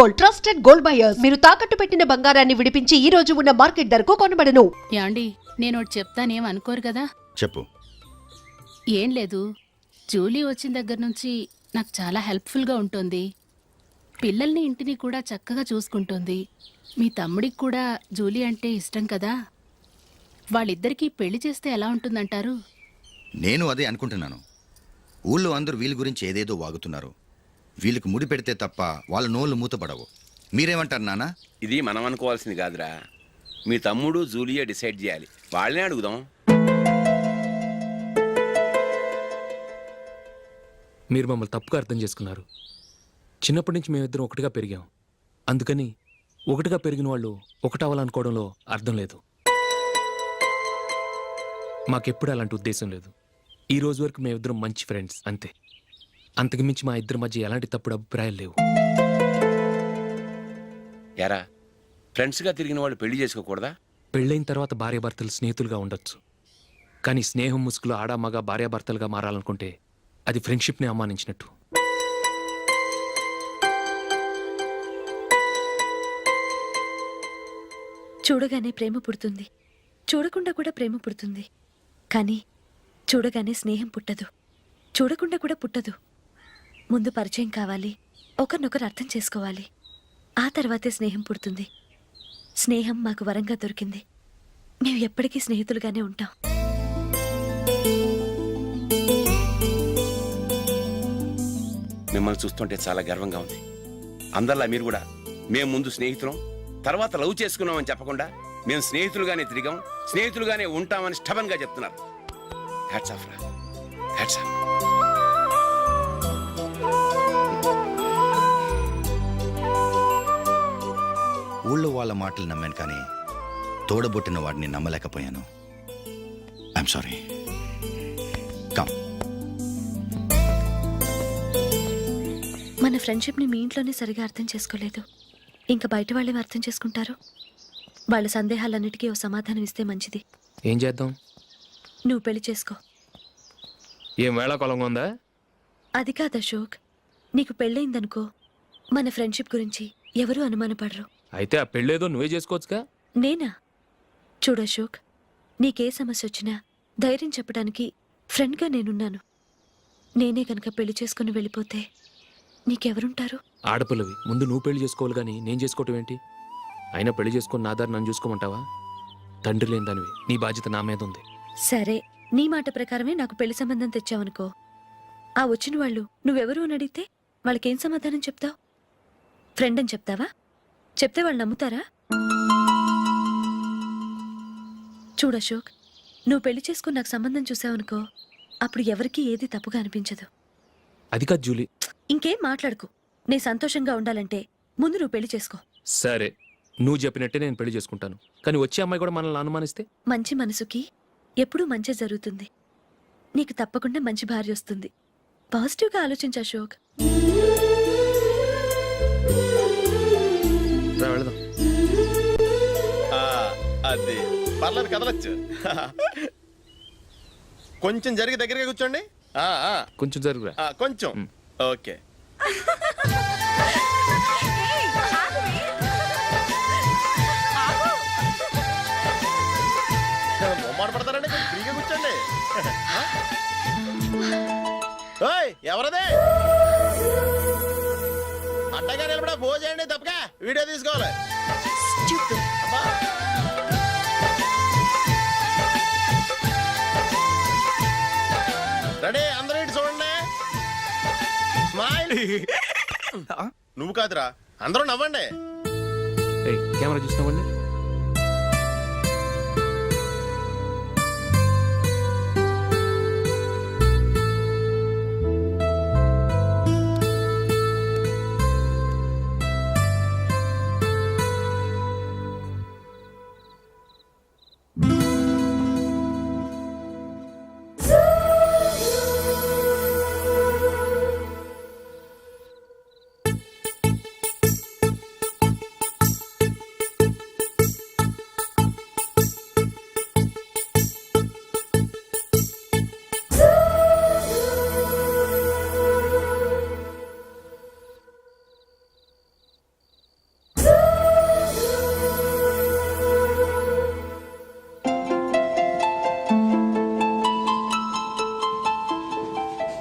Gold trusted gold buyers. మీరు తాకట్టు పెట్టిన బంగారాన్ని విడిపించి ఈ రోజు ఉన్న మార్కెట్ ధరకు కొనబడను. యాండి నేను ఒకటి చెప్తానేం అనుకోరు కదా? చెప్పు. ఏం లేదు. జూలీ వచ్చిన దగ్గర నుంచి నాకు చాలా హెల్ప్ఫుల్గా ఉంటుంది. పిల్లల్ని ఇంటిని కూడా చక్కగా చూసుకుంటుంది. మీ తమ్ముడికి కూడా జూలీ అంటే ఇష్టం కదా? వాళ్ళిద్దరికీ పెళ్ళి చేస్తే ఎలా ఉంటుందంటారు? నేను అదే అనుకుంటున్నాను. ఊళ్ళో అందరూ వీళ్ళ గురించి ఏదేదో వాగుతున్నారు. వీళ్ళకి ముడి పెడితే తప్ప వాళ్ళ నోళ్ళు మూతపడవు. మీరేమంటారు నాన్న ఇది మనం అనుకోవాల్సింది కాదురా. మీ తమ్ముడు జూలియా డిసైడ్ చేయాలి. వాళ్ళనే అడుగుదాం. మీరు మమ్మల్ని తప్పుగా అర్థం చేసుకున్నారు. చిన్నప్పటి నుంచి మేమిద్దరం ఒకటిగా పెరిగాం. అందుకని ఒకటిగా పెరిగిన వాళ్ళు ఒకటవ్వాలనుకోవడంలో అర్థం లేదు. మాకెప్పుడు అలాంటి ఉద్దేశం లేదు. ఈ రోజు వరకు మేమిద్దరం మంచి ఫ్రెండ్స్ అంతే. అంతకుమించి మా ఇద్దరి మధ్య ఎలాంటి తప్పుడు అభిప్రాయాలు లేవు. ఎరా ఫ్రెండ్స్గా తిరిగిన వాళ్ళు పెళ్ళి చేసుకోకూడదా? పెళ్ళైన తర్వాత భార్యాభర్తలు స్నేహితులుగా ఉండొచ్చు. కానీ స్నేహం ముసుగులో ఆడా మగ భార్యాభర్తలుగా మారాలనుకుంటే అది ఫ్రెండ్షిప్ని అవమానించినట్టు. చూడగానే ప్రేమ పుడుతుంది. చూడకుండా కూడా ప్రేమ పుడుతుంది. కానీ చూడగానే స్నేహం పుట్టదు. చూడకుండా కూడా పుట్టదు. ముందు పరిచయం కావాలి ఒకరినొకరు అర్థం చేసుకోవాలి. ఆ తర్వాతే స్నేహం పుడుతుంది. స్నేహం మాకు వరంగా దొరికింది. మేము ఎప్పటికీ స్నేహితులుగానే ఉంటాం. మిమ్మల్ని చూస్తుంటే చాలా గర్వంగా ఉంది. అందరిలా మీరు కూడా మేము ముందు స్నేహితులం తర్వాత లవ్ చేసుకున్నామని చెప్పకుండా మేము స్నేహితులుగానే తిరిగాం స్నేహితులుగానే ఉంటామని స్టబన్గా చెప్తున్నారు. హ్యాట్స్ ఆఫ్ రా. హ్యాట్స్ ఆఫ్ మాటలు నమ్మాను కానీ తోడబుట్టిన వాడిని నమ్మలేకపోయాను. ఐఎమ్ సారీ కమ్ మన ఫ్రెండ్షిప్ని మీ ఇంట్లోనే సరిగా అర్థం చేసుకోలేదు. ఇంకా బయట వాళ్ళేవి అర్థం చేసుకుంటారు? వాళ్ళ సందేహాలన్నిటికీ ఓ సమాధానం ఇస్తే మంచిది. ఏం చేద్దాం? నువ్వు పెళ్ళి చేసుకో. ఏం వేళ కొలంగా ఉందా? అది కాదు అశోక్. నీకు పెళ్ళయిందనుకో మన ఫ్రెండ్షిప్ గురించి ఎవరూ అనుమానపడరు. అయితే ఆ పెళ్ళేదో నువ్వే చేసుకోవచ్చుగా? నేనా? చూడు అశోక్ నీకే సమస్య వచ్చినా ధైర్యం చెప్పడానికి ఫ్రెండ్గా నేనున్నాను. నేనే కనుక పెళ్ళి చేసుకుని వెళ్ళిపోతే నీకెవరుంటారు? ఆడపిల్లవి ముందు నువ్వు పెళ్ళి చేసుకోవాలి కానీ నేను చేసుకోవటం ఏంటి? అయినా పెళ్ళి చేసుకుని నా దారి నన్ను చూసుకోమంటావా? తండ్రి లేని దానివి నీ బాధ్యత నా మీద ఉంది. సరే నీ మాట ప్రకారమే నాకు పెళ్ళి సంబంధం తెచ్చావనుకో. ఆ వచ్చిన వాళ్ళు నువ్వెవరు అని అడిగితే వాళ్ళకేం సమాధానం చెప్తావు? ఫ్రెండ్ అని చెప్తావా? చెప్తే వాళ్ళు నమ్ముతారా? చూడు అశోక్ నువ్వు పెళ్ళి చేసుకుని నాకు సంబంధం చూసావనుకో అప్పుడు ఎవరికీ ఏది తప్పుగా అనిపించదు. అది కాదు జూలీ. ఇంకేం మాట్లాడుకు. నీ సంతోషంగా ఉండాలంటే ముందు నువ్వు పెళ్ళి చేసుకో. సరే నువ్వు చెప్పినట్టే నేను పెళ్ళి చేసుకుంటాను. కానీ వచ్చే అమ్మాయి కూడా మనల్ని అనుమానిస్తే? మంచి మనసుకి ఎప్పుడూ మంచి జరుగుతుంది. నీకు తప్పకుండా మంచి భార్య వస్తుంది. పాజిటివ్గా ఆలోచించు అశోక్. అది. పర్లేదు కదలచ్చు. కొంచెం జరిగి దగ్గరగా కూర్చోండి. ఆ, ఆ, కొంచెం జరుగురా ఆ, కొంచెం. ఓకే. మొమ్మాట పడతారండి కొంచెం ఫ్రీగా కూర్చోండి. ఆ? ఓయ్ ఎవరదే? అట్టగా నిలబడా భోజేయండి తప్పగా వీడియో తీసుకోవాలి. అబ్బా. రెడీ అందరూ ఇటు చూడండి. స్మైల్. నువ్వు కాదురా అందరూ నవ్వండి.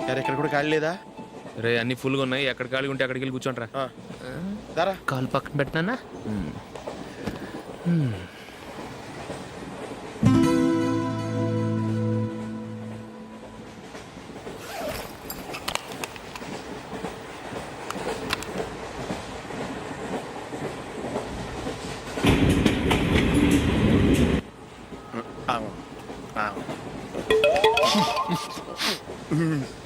కెమెరా చూసినావండి ఖాళీ లేదా? రే అన్ని ఫుల్గా ఉన్నాయి. ఎక్కడ ఖాళీ ఉంటే అక్కడికి వెళ్ళి కూర్చోంట్రా ఆ. దారా. కాలు పక్కన పెట్టినా ఆగు.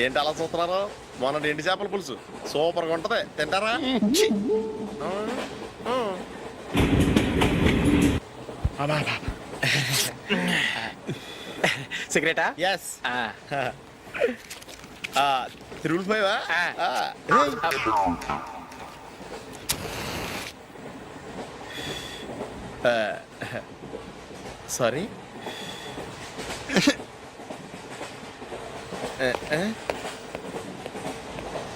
ఏంటి అలా చూస్తున్నారు? మొన్న ఎండి చేపల పులుసు. సూపర్గా ఉంటది. తింటారా? ఛీ. ఆ, ఆ. సిగరెటా ఎస్ తిరుగులు పోయావా సారీ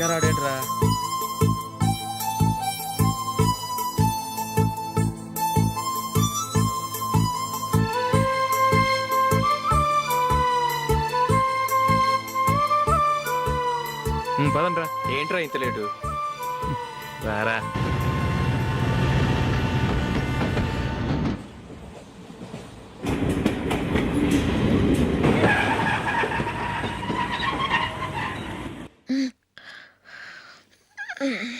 ఇంకా రాడేంట్రా పదండ్రా. ఏంట్రా ఇంత లేటు? రారా. Mm-hmm.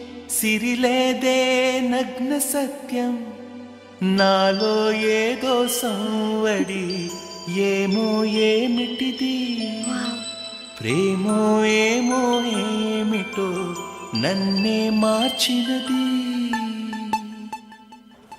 సిరిలేదే నగ్న సత్యం. నాలో ఏదో సంవడి ఏమో ఏమిటిది? ప్రేమో ఏమో ఏమిటో నన్నే మార్చినది?